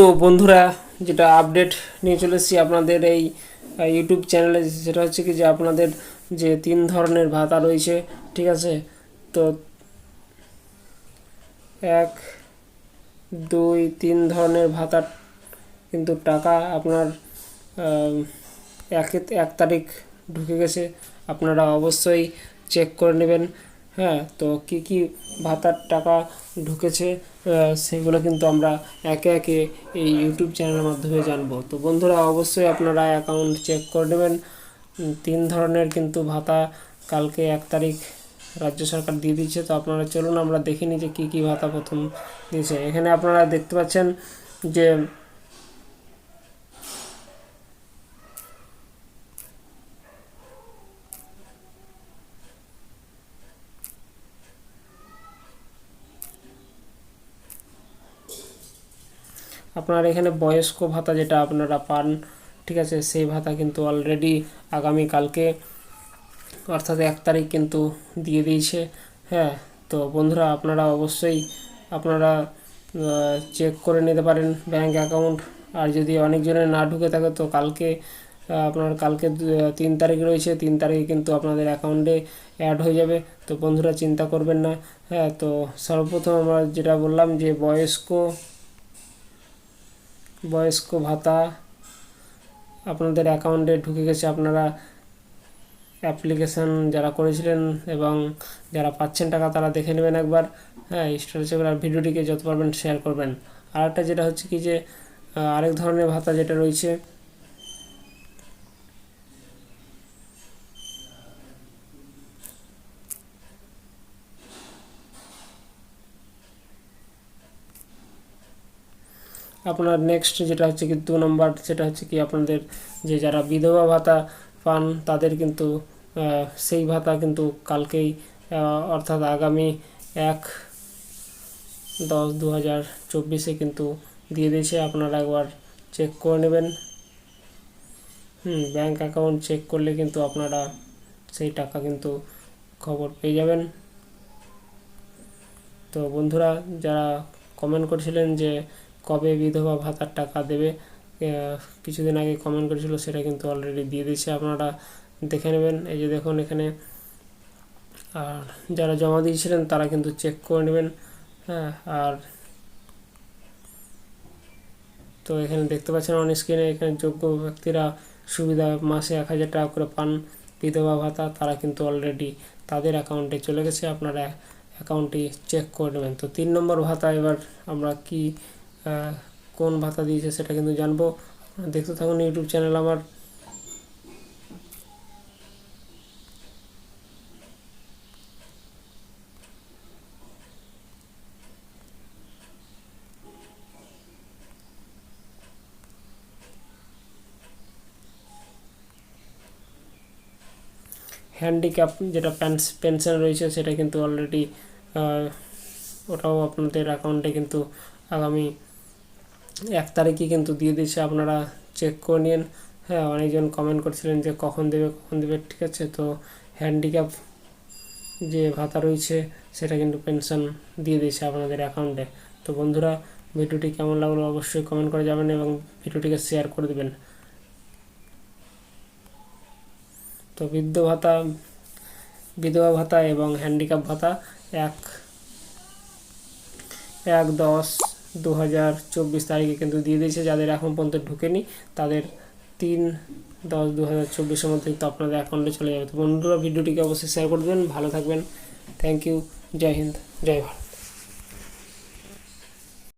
তো বন্ধুরা, যেটা আপডেট নিয়ে চলে এসেছি আপনাদের এই ইউটিউব চ্যানেলে সেটা হচ্ছে কি যে আপনাদের যে তিন ধরনের ভাতা রয়েছে, ঠিক আছে? তো এক, দুই, তিন ধরনের ভাতার কিন্তু টাকা আপনার এক এক তারিখ ঢুকে গেছে। আপনারা অবশ্যই চেক করে নেবেন। হ্যাঁ তো কি কি ভাতার টাকা ঢুকেছে সেগুলো কিন্তু আমরা একে একে এই ইউটিউব চ্যানেলের মাধ্যমে জানব। তো বন্ধুরা, অবশ্যই আপনারা অ্যাকাউন্ট চেক করে নেবেন। তিন ধরনের কিন্তু ভাতা কালকে এক তারিখ রাজ্য সরকার দিয়ে দিচ্ছে তো আপনারা চলুন, আমরা দেখে নিই যে কী কী ভাতা প্রথম দিয়েছে। এখানে আপনারা দেখতে পাচ্ছেন যে আপনার এখানে বয়স্ক ভাতা যেটা আপনারা পান, ঠিক আছে, সেই ভাতা কিন্তু অলরেডি আগামী কালকে, অর্থাৎ এক তারিখ কিন্তু দিয়ে দিয়েছে। হ্যাঁ তো বন্ধুরা আপনারা অবশ্যই আপনারা চেক করে নিতে পারেন ব্যাঙ্ক অ্যাকাউন্ট আর যদি অনেকজনের না ঢুকে থাকে তো কালকে আপনার কালকে তিন তারিখ রয়েছে, তিন তারিখে কিন্তু আপনাদের অ্যাকাউন্টে অ্যাড হয়ে যাবে। তো বন্ধুরা চিন্তা করবেন না। হ্যাঁ তো সর্বপ্রথম আমরা যেটা বললাম যে বয়স্ক বয়স্ক ভাতা আপনাদের অ্যাকাউন্টে ঢুকে গেছে, আপনারা অ্যাপ্লিকেশান যারা করেছিলেন এবং যারা পাচ্ছেন টাকা তারা দেখে নেবেন একবার। হ্যাঁ স্ট্রেচেবল আর ভিডিওটিকে যত পারবেন শেয়ার করবেন। আর একটা যেটা হচ্ছে কি যে আরেক ধরনের ভাতা যেটা রয়েছে আপনার নেক্সট যেটা হচ্ছে কি দু নম্বর সেটা হচ্ছে কি আপনাদের যে যারা বিধবা ভাতা পান, তাদের কিন্তু সেই ভাতা কিন্তু কালকেই অর্থাৎ আগামী এক দশ দু হাজার চব্বিশে কিন্তু দিয়ে দিয়েছে। আপনারা একবার চেক করে নেবেন। হুম ব্যাঙ্ক অ্যাকাউন্ট চেক করলে কিন্তু আপনারা সেই টাকা কিন্তু খবর পেয়ে যাবেন। তো বন্ধুরা, যারা কমেন্ট করেছিলেন যে কবে বিধবা ভাতার টাকা দেবে কিছুদিন আগে কমেন্ট করেছিল, সেটা কিন্তু অলরেডি দিয়ে দিয়েছে, আপনারা দেখে নেবেন। এই যে দেখুন এখানে, আর যারা জমা দিয়েছিলেন, তারা কিন্তু চেক করে নেবেন হ্যাঁ আর তো এখানে দেখতে পাচ্ছেন অন স্ক্রিনে এখানে যোগ্য ব্যক্তিরা সুবিধা মাসে এক হাজার টাকা করে পান বিধবা ভাতা, তারা কিন্তু অলরেডি তাদের অ্যাকাউন্টে চলে গেছে, আপনারা অ্যাকাউন্টটি চেক করে নেবেন। তো তিন নম্বর ভাতা এবার আমরা কি কোন ভাতা দিয়েছে সেটা কিন্তু জানব। দেখতে থাকুন ইউটিউব চ্যানেল আমার। হ্যান্ডিক্যাপ যেটা পেনশন রয়েছে সেটা কিন্তু অলরেডি ওটাও আপনাদের অ্যাকাউন্টে কিন্তু আগামী এক তারিখে কিন্তু দিয়ে দিয়েছে, আপনারা চেক করে নিন। হ্যাঁ অনেকজন কমেন্ট করছিলেন যে কখন দেবে কখন দেবে, ঠিক আছে? তো হ্যান্ডিক্যাপ যে ভাতা রয়েছে, সেটা কিন্তু পেনশন দিয়ে দিয়েছে আপনাদের অ্যাকাউন্টে তো বন্ধুরা, ভিডিওটি কেমন লাগল অবশ্যই কমেন্ট করে যাবেন এবং ভিডিওটিকে শেয়ার করে দেবেন। তো বৃদ্ধ ভাতা, বিধবা ভাতা এবং হ্যান্ডিক্যাপ ভাতা এক এক দশ দু হাজার চব্বিশ তারিখে কিন্তু দিয়ে দিয়েছে। যাদের এখন পর্যন্ত ঢুকেনি, তাদের তিন দশ দু হাজার চব্বিশের মধ্যে কিন্তু আপনাদের অ্যাকাউন্টে চলে যাবে। তো বন্ধুরা, ভিডিওটিকে অবশ্যই শেয়ার করে দেবেন। ভালো থাকবেন। থ্যাংক ইউ জয় হিন্দ, জয় ভারত।